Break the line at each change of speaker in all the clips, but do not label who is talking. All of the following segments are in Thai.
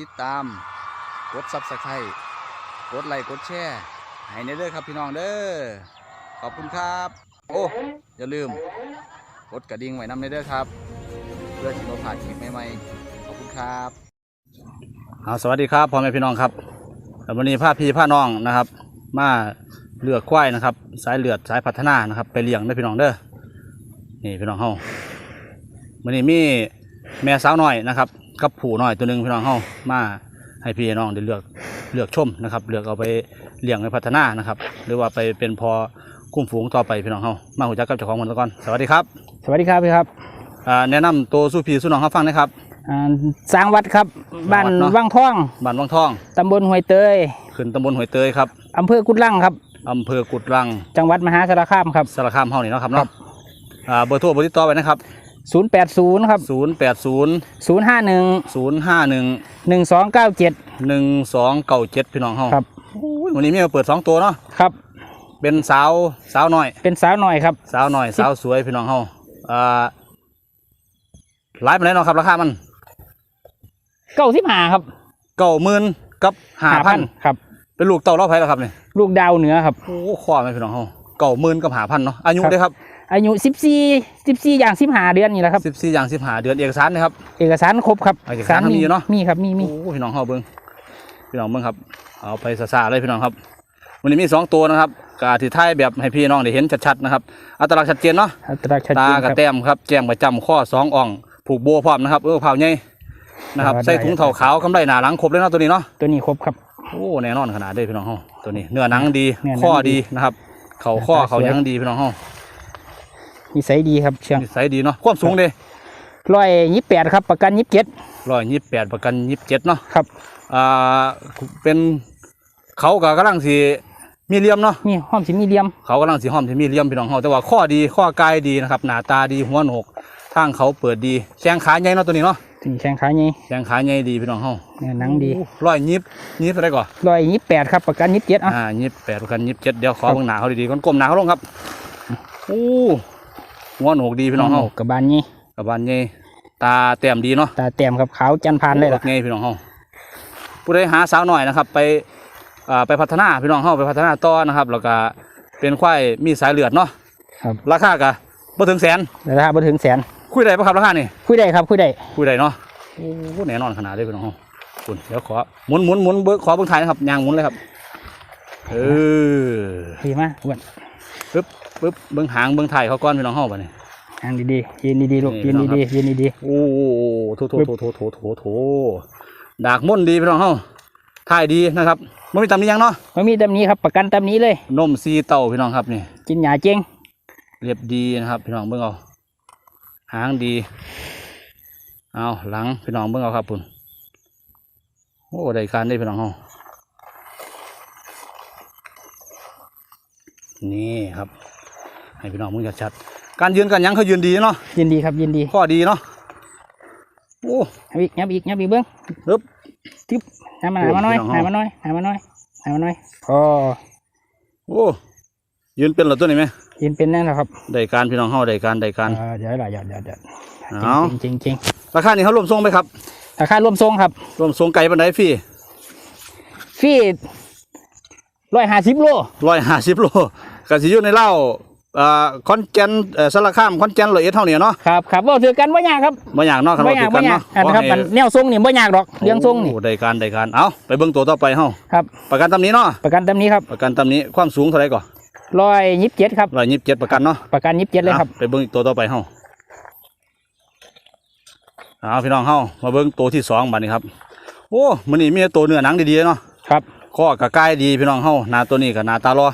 ติดตาม กดซับสไครต์กดไลค์กดแชร์ให้ในเด้อครับพี่น้องเด้อขอบคุณครับ โอ้อย่าลืม กดกระดิ่งไว้นำในเด้อครับ เพื่อที่เราผ่านคลิปใหม่ๆขอบคุณครับเอาสวัสดีครับพ่อแม่พี่น้องครับวันนี้พาพี่พาน้องนะครับ มาเลือกควายนะครับ สายเลือดสายพัฒนานะครับ ไปเลี้ยงเด้พี่น้องเด้อนี่พี่น้องเฮาวันนี้มีแม่สาวหน้อยนะครับ กับผู้น้อยตัวหนึ่งพี่น้องเฮามาให้พี่น้องได้เลือกเลือกชมนะครับ เลือกเอาไปเลี้ยงไปพัฒนานะครับ หรือว่าไปเป็นพอคุ้มฝูงต่อไปพี่น้องเฮามาหูจักกับเจ้าของมันก่อนสวัสดีครับ
สวัสดีครับพี่ครับ
อ่าแนะนำตัวสู้พี่สู้น้องเขาฟังนะครับ
อ่าสร้างวัดครับบ้าน
สร้างวัดเนอะ
วังท่อง
บ้านวังทอง
ตำบลห้วยเตย
ขึ้นตำบลห้วยเตยครับ
อำเภอกุดลังครับ
อำเภอกุดรัง
จังหวัดมหาสารคามครับ
สารคามเฮานี่เนาะครับเนาะอ่าเบอร์โทรเบอร์ติดต่อไว้นะครับ
080ครับ
080
051
051
1297
1297พี่น้องเฮา
ครับ
โอ้ยวันนี้มีมาเปิดสองตัวเนาะ
ครับ
เป็นสาวสาวน้อย
เป็นสาวหน่อยครับ
สาวน้อยสาวสวยพี่น้องเฮาอ่าหลายปานใดเนาะครับราคามัน
เก้าสิบห้าครับ
90,000กับ5,000
ครับ
เป็นลูกเต่าเล่าไผแล้วครับนี่
ลูกดาวเหนือครับ
โอ้ข้อแม่พี่น้องเฮา90,000กับ5,000เนาะอายุ
ครับ
ได้ครับ
อายุ14 14อย่าง15เดือนนี่แหละครับ
สิบสี่อย่างสิบห้าเดือนเอกสารนะครับ
เอกสารครบครับ
เอกสารมีอยู่เนอะ
มีครับมีมี
โอ้พี่น้องเฮาเบิ้งพี่น้องเบิ้งครับ เอาไปซาๆเลยพี่น้องครับวันนี้มีสองตัวนะครับกาที่ท้ายแบบให้พี่น้องได้เห็นชัดๆนะครับอัตลักษณ์ชัดเจนเนาะ
อัตราชัด
ตา
เจนค
กับ
รับ
แต้มครับแจ้งประจำข้อสองอ่องผูกโบวพร้อมนะครับเออเผาใหญ่นะครับ
ได้
ใส่ถุงเท้าขาวกำไรหนาหลังครบเลยเนาะตัวนี้เนาะ
ตัวนี้ครบครับ
โอ้แน่นอนขนาดเลยพี่น้องเฮาตัวนี้ เนื้อหนังดี
เนื้อหนัง
ข้อ
ดี
ดีนะครับ เข่าข้อ
หน้าตา
เข่า
สวย
หยังดีพี่น้องเฮา
นิสัยดีครับเชียง
นิสัยดีเนาะความสูงเด้
ร้อยยี่แปดครับประกันยี่สิบเจ็ด
ร้อยยี่สิบแปดประกันยี่สิบเจ็ดเนาะ
ครับ
อ่าเป็นเขากับกำลังสีมีเหลี่ยมเนาะ
นี่ห้อมสิมีเดียม
เขากำลังสีหอมที่มีเหลี่ยมพี่น้องเฮาแต่ว่าข้อดีข้อกายดีนะครับหน้าตาดีหัวโหนกทางเขาเปิดดีแข้งขาใหญ่เนาะตัวนี้เนาะ
ถึงแข้งขาใหญ่
แข้งขาใหญ่ดีพี่น้องเฮา
เนื้อหนังดี
ร้อยยิบยิบอะไรก่อน
ร้อยยี่แปดครับประกันยี่สิบเจ็ดอะ
อ่ายิบแปดประกันยิบเจ็ดเดี๋ยวขอ
ครับ
เบิ่งหน้าเขาดีๆก้นกลมหน้าเขาลงครับโอ้ หัวโหนกดีพี่น้องเฮา
กับบานนี้
กับบานใหญ่ตาแต้มดีเนาะ
ตาเต็มครับขาวจันทร์พานเลยล่ะ
ไงพี่น้องเฮาผู้ใดหาสาวหน่อยนะครับ ไปอ่าไปพัฒนาพี่น้องเฮาไปพัฒนาต่อนะครับ แล้วก็เป็นควายมีสายเลือดเนาะ
ครับ
ราคาก็บ่ถึงแสน
แต่ถ้าบ่ถึงแสน
คุยได้ปะครับราคานี่
คุยได้ครับคุยได้
คุยได้เนาะโอ้โหแน่นอนขนาดเลยพี่น้องเฮาคุณเดี๋ยวขอหมุนหมุนหมุนเบิ่งขอเบิ่งถ่ายนะครับยางหมุนเลยครับเออ
ดีมากอ้วน
ปึ๊บปึ๊บเบิ่งหางเบิ่งถ่ายเขาก่อนพี่น้องเฮาบัดนี้
ทางดีๆยืนดีๆลูก
นี่
ยืน
พี่น้องครั
ดี
บ
ๆยืนดี
โอ้โหโถโถโถโถโถโถโถดากม่นดีพี่น้องเฮาถ่ายดีนะครับบ่มีตำหนิหยังเนาะ
ๆไม่มีตำหนี้ครับประกันตำหนี้เลย
นมซีเต่าพี่น้องครับนี่
กินหยาเจ๊ง
เรียบดีนะครับพี่น้องเบิ่งเอาหางดีเอาหลังพี่น้องเบิ่งเอาครับปุ่นโอ้ได้การได้พี่น้องเฮานี่ครับ ให้พี่น้องมึงชัดๆการยืนกันหยังเขายืนดีเนาะ
ยินดีครับยินดี
ข้อดีเนาะโอ้
ยับอีกยับอีกยับอีกเบิ้ง
ฮึบ
ทิปหามาหามาหน่อย
โอ้ย
หามาหน่อยหามาหน่อยหามาหน่อยพอ
โอ้ยืนเป็นเหรอตัวนี้ไหม
ยืนเป็นแน่นแล้วครับ
ได้การพี่น้องเฮาได้การได้การ
เออเดี๋ยวหล่ะเดี๋ยวเดี๋ยวเดี๋ยว
เอา
จริงจริงจริง
ราคานี้เขารวมทรงไหมครับ
ราคาร่วมทรงครับ
รวมทรงไก่ปันไดฟรี
ฟรีร้อยห้าสิบโล
ร้อยห้าสิบโลกสิอยู่ในเล่า อ่าคอนแกนเอ่อสารคามคอนแกนร้อยเอ็ดเท่านี้เนาะ
ครับครับว่าถือกันว่ายากครับ
บ่อยากเนาะคัน
ว่
ว่า
ยา
ติ
ก
ดกั
ว่านยาก
เนาะ
อันนะครับ
ขอ
มัน
ให้
แนวทรงนี่ว่ายากหรอกเรื่องทรงนี่
โอ้ได้การได้การเอาไปเบิ่งตัวต่อไปเฮา
ครับ
ประกันตำนี้เนาะ
ประกันตำนี้ครับ
ประกันตำนี้ความสูงเท่าไหร่ก่อน
ร้อยยี่สิบเจ็ดครับ
ร้อยยี่สิบเจ็ดประกันเนาะ
ประกันยี่สิบเจ็ดเลยครับ
อาไปเบิ่งอีกตัวต่อไปเฮาเอาพี่น้องเฮามาเบิ่งตัวที่สองบัดนี้ครับ โอ้มันนี่มีตัวเนื้อหนังดีๆเนาะ
ครับ
ข้อกระกายดีพี่น้องเฮาหน้าตัวนี้กับหน้าตารอ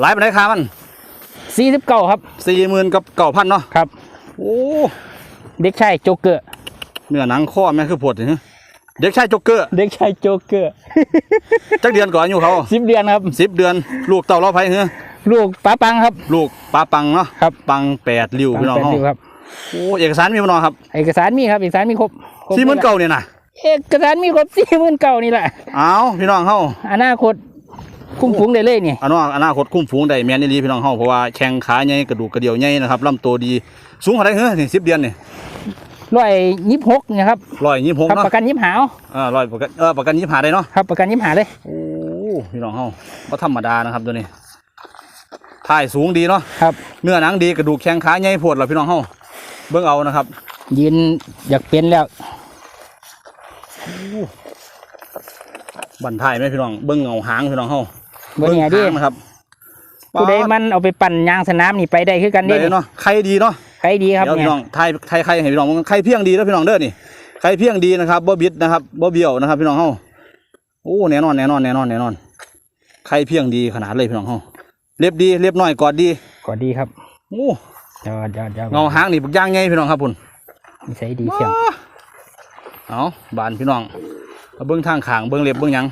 หลายปานใดค่ามัน
สี่สิบเก้าครับ
สี่หมื่นกับเก้าพันเนาะ
ครับ
โอ้
เด็กชายโจกเกอร์
เนื้อหนังข้อแม่คือปวดนี่เด็กชายจ็อกเกอร์
เด็กชายโจกเกอร์
จักเดือนก่อนอายู่เขา
สิบเดือนครับ
สิบเดือน ลูกเต่าเราไผเฮ้อ
ลูกป้าปังครับ
ลูกปลาปังเนาะ
ครับ
ปังแปดริ้วพี่น้อง
ปั
เฮา
แปดริ้วครับ
โอ้เอกสารมีบ่น้องครับ
เอกสารมีครับเอกสารมีครบครบ
สี่หมื่นเก้าเนี่ยนะ
เอกสารมีครบสี่หมื่นเก้านี่แหละ
เอาพี่น้องเฮา
อนาคต คุ้มฟุ้งได้เลยนี่
อันว่าอนาคตคุ้มฝูงได้แม่นอี่พี่น้องเฮาเพราะว่าแข้งขาใหญ่กระดูกกระเดี่ยวใหญ่นะครับลำตัวดีสูงเท่าไหร่เฮ้อนี่สิบเดือนนี่
ร้อยยี่สิบหกนะครับ
ร้อยยี่สิบหก
ครับ
เนาะ
ประกันยิบหาว
อ่าร้อยประกันเออประกันยี่สิบห้าได้เนาะ
ครับประกันยิบหาเลย
โอ้พี่น้องเฮาก็ธรรมดานะครับตัวนี้ถ่ายสูงดีเนาะ
ครับ
เนื้อหนังดีกระดูกแข้งขาใหญ่โพดเหรอพี่น้องเฮาเบิ่งเอานะครับ
ยืนอยากเป็นแล้ว
บันทายไหมพี่น้องเบิ้งเงาหางพี่น้องเฮา
บนเนี่ยดิ
หางนะครับ
ผู้ใดมันเอาไปปั่นยางสนามนี่ไปได้คือกัน
ได้
เด้
เนาะไข่ดีเนาะ
ใครดีครับ
เดี๋ยว
เนี่
พี่
ย
น้องไทยไทยไข่ให้พี่น้องไข่เพียงดีแล้วพี่น้องเด้อนี่ไข่เพียงดีนะครับบ่บิดนะครับบ่เบี้ยวนะครับ พี่น้องเฮาโอ้แน่นอนแน่นอนแน่นอนแน่นอนไข่เพียงดีขนาดเลยพี่น้องเฮาเรียบดีเรียบน้อยกอดดี
ก็ดีครับ
โอ้
เดี๋ยวเดี๋ยวเดี๋ยว
เงาหางนี่บักย่างใหญ่พี่น้องครับพุ่น
นิสัยดีเชียว
เอาบานพี่น้องเอาเบิ้งทางขางเบิ้งเล็บเบิ้งหยัง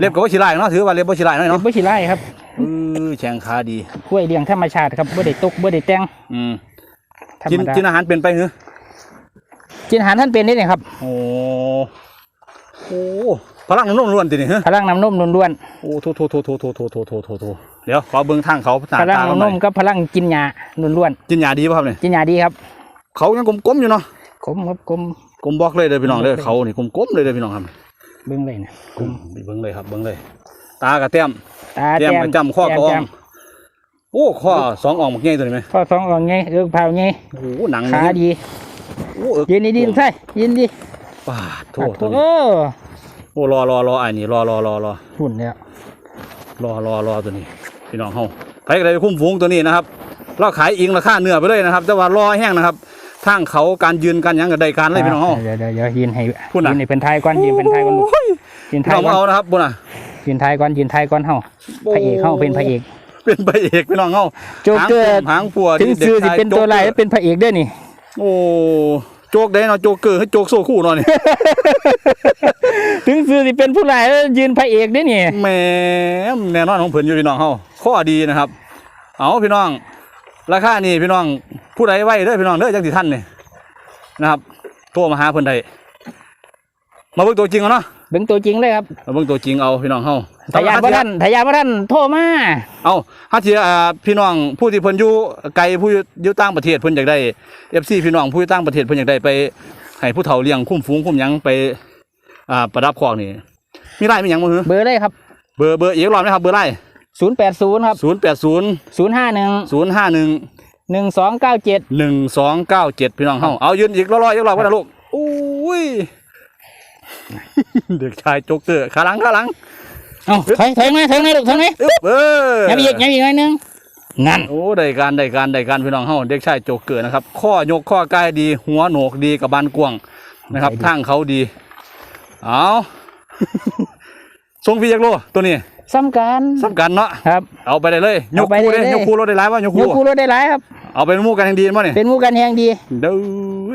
เล็บก็ว่าชิลายเนาะถือว่าเล็บว่าชิลายหน่อย
เนาะ
เนาะ
บ่สิไล่ครับ
เออแข็งขาดี
กล้วยเลี้ยงธรรมชาติครับบ่ได้ตกบ่ได้แต่ง
อืม
ธรร
กิน
มดา
กินอาหารเป็นไปเหรอ
กินอาหารท่านเป็นนี่เนี่ยครับ
โอ้โหพลังน้ำนมล้วนตินี่ฮะ
พลังน้ำนมล้วน
โอ้โถโถโถโถโถโถโถโถโถโถเดี๋ยวขอเบิ้งทางเขาหน้า
ๆพลัง
ตาเขาห
น้ำน
น่อย
มกับพลังกินหญ้าล้วน
กินยาดีป่ะครับเนี่ย
ๆกินหญ้าดีครับ
เขายังกลมๆอยู่เนาะ
ขมครับขม
กลมบอกเลยเด้อพี่น้องเด้อเขานี่กลมๆเลยเด้อพี่น้องครับ
เบิ่งเลยนะ
อืมไปเบิ้งเลยครับเบิ้งเลย ตากระเต้ม
ตา
เต้ม
แต้ม
กระจำข้อกระอ่อ
แต้
ง
ม
โอ้ข้อสองอ่องบักใหญ่ตัวนี้ไหม
ข้อสองอ่อนไงเออเผาไง
โอ้โหหนัง
ขา
นี่
ดี
โอ้เอิก
ยืนดีๆลูกชายยืนดี
ปาดโท
โอ้
ษตัว
โห
นี้โอ้รอรอรอไอ้นี่รอรอรอรอ
หุ่นแล้ว
รอรอรอตัวนี้พี่น้องเฮาใครก็ได้คุ้มฝูงตัวนี้นะครับเราขายอิงราคาเนื้อไปเลยนะครับ แต่ว่ารอแห้งนะครับ ทางเขาการยืนการหยังกับใดการเลยพี่น้องเฮา
เดี๋ยวเดี๋ยวเดี๋ยวยืนให้
พูดน่ะ
ยืนให้เป็นไทยก่อนยืนเป็นไทยก่อนลูกยืนไท
พี่
ย
น้อง
ก่อน
เอานะครับบุญอะ
ยืนไทยก่อนยืนไทยก่อนเฮาพระเอกเฮาเป็นพระเอก
เป็นพระเอกพี่น้องเฮา
โจ๊กเกอร์
หางปัว
ถึง
ด็ก
ซื้อสิ
ชาย
เป็นตัวลาย
โจ๊
แล้ว
กเกอร์
เป็นพระเอกเด้วยนี่
โอ้โจกได้เนาะโจกเกอร์ให้โจกโซ่คู่เนาะนี่
ถึงซื้อสิเป็นผู้ลายแล้วยืนพระเอกเด้วยนี่
แหมแน่นอนของเพิ่นอยู่พี่น้องเฮาข้อดีนะครับ เอาพี่น้อง ราคานี่พี่น้องผู้ใดไว้เด้อพี่น้องเด้อจังสิท่านนี่นะครับโทรมาหาเพิ่นได้มาเบิ่งตัวจริงเอาเนาะ
เบิ่งตัวจริงเลยครับ
มาเบิ่งตัวจริงเอาพี่น้องเฮา
ทายาทบ่ท่านทายาทบ่ท่านโทรมา
เอาฮัทที่อ่าพี่น้องผู้ที่เพิ่นอยู่ไกลผู้อยู่ต่างประเทศเพิ่นอยากได้ FC พี่น้องผู้อยู่ต่างประเทศเพิ่นอยากได้ไปให้ผู้เฒ่าเลี้ยงคุ้มฝูงคุ้มหยังไปอ่าประดับคอกนี่มีไลน์มีหยังบ่ฮือ
เบอร์เลยครับ
เบอร์เบอร์อีกรอบนะครับเบอร์ไล น์
080ครับ
080
051
051
1297
1297พี่น้องเฮาเอายืนอีกรอบๆอีกรอบก็ได้ลูกอุ้ยเด็กชายโจ๊กเกอร์ขาหลังขาหลัง
เอาถอยถอยมาถอยมาลูกถอยมา
อึ๊บเออ
ยับอีกยับอีกหน่อยหนึงนั่น
โอ้ได้การได้การได้การพี่น้องเฮาเด็กชายโจ๊กเกอร์นะครับ ข้อยกข้อกายดี หัวโหนกดีกับบานกวางนะครับทางเขาดี เอาทรงพี่ยักโลตัวนี้
สำคัญ
สำคัญเนาะ
ครับ
เอาไปได้เลยย
เอา
ก
ไป
คู่
ได้
เลย
เลย
ยกคู่รถได้หลายว่ายก
ย
คู่
กคู่รถได้หลายครับ
เอาไปหมู่กันอย่างดีมั้เนี่ย
เป็นหมู่กันแห่งดี
เด้อ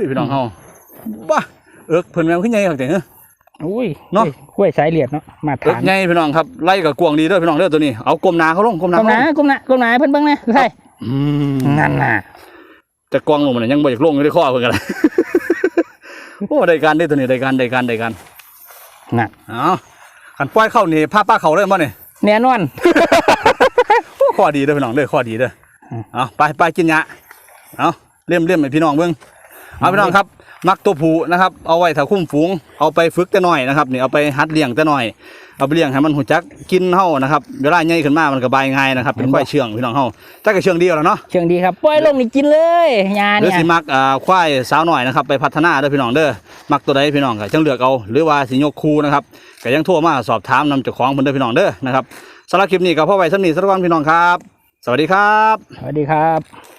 พี่น้องเฮาบ้าเอิกเพิ่นแมวขึ้นใหญ่ครับเด้อ
อุ้ย
เนาะ
กล้วยสายเหลียดเนาะมา
เอิก
ฐาน
ใหญ่พี่น้องครับไล่กับกวางดีเด้อพี่น้องเด้อตัวนี้เอากลมหนาเขาลงกลมหนา
ก้ม
เขา
ห
ล
น้างก้มหน้าก้มหน้าให้เพิ่นเบิ่งนะใช่
อืม
นั่นน่ะ
จะกวางลงมันนะยังบ่อยากลงอยู่ในข้อเพิ่นกันเลยโอ้ได้การได้ตัวนี้ได้การได้การได้การ
นั่น
เอาขันปล่อยเข้านี่พาป้าเขาเริ่มบ่เนี่ย
แน่นอน
อ้ข้อดีเด้อพี่น้องเด้อข้อดีเด้อเอาไปไปกินยาเอาเลี่ยมเลี่ยมให้พี่น้องเบิ่งเอาพี่น้องครับ มักตัวผู้นะครับ เอาไว้ถ้าคุ้มฝูง เอาไปฝึกแต่น้อยนะครับนี่เอาไปหัดเลี้ยงแต่น้อย เอาไปเลี้ยงให้มันหูจักกินเฮานะครับเวลาใหญ่ขึ้นมามันก็บายง่ายนะครับเป็นควายเชื่องพี่น้องเฮาจักก็เชื่องดีแล้วเนาะ
เชิงดีครับปล่อยลงนี่กินเลยยา
หรือ
เนี่ย
สิมักอ่าควายสาวหน่อยนะครับไปพัฒนาเด้อพี่น้องเด้อมักตัวใดพี่น้องก็จังเลือกเอาหรือว่าสิยกคูนะครับก็ยังโทรมาสอบถามนำเจ้าของเพิ่นเด้อพี่น้องเด้อนะครับสำหรับคลิปนี้ก็พอไว้สำนีสักวันพี่น้องครับ สวัสดีครับ
สวัสดีครับ